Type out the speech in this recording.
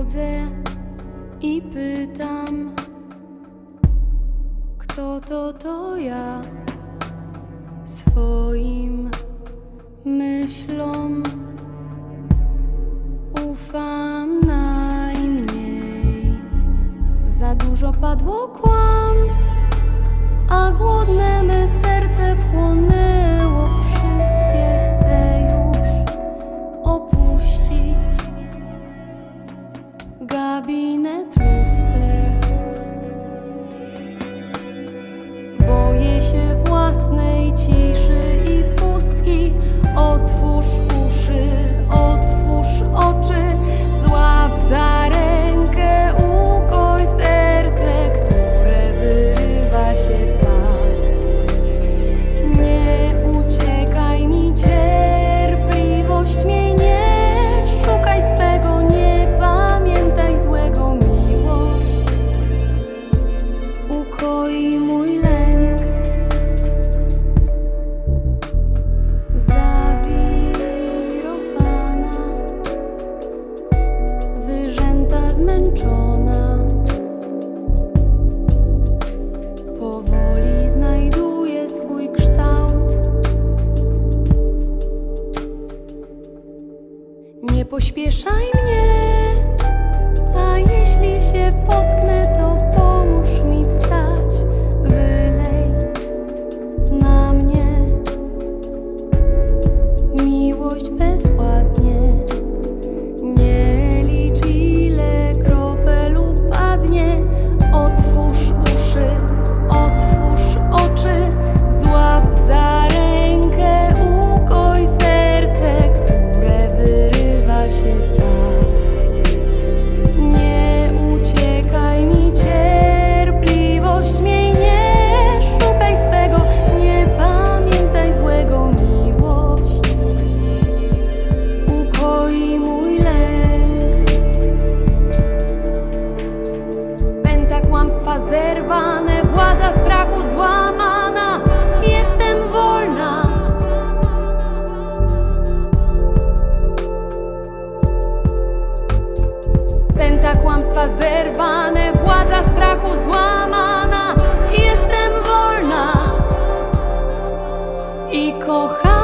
chodzę i pytam, kto to to ja swoim myślom ufam najmniej. Za dużo padło kłamstw, a głodne me serce wchłonęło gabinet luster. Boję się własnej ciszy. pośpieszaj mnie, a jeśli się potknę, to pomóż mi wstać. Wylej na mnie miłość bezładnie. prawa zerwane, władza strachu złamana. Jestem wolna i kochana.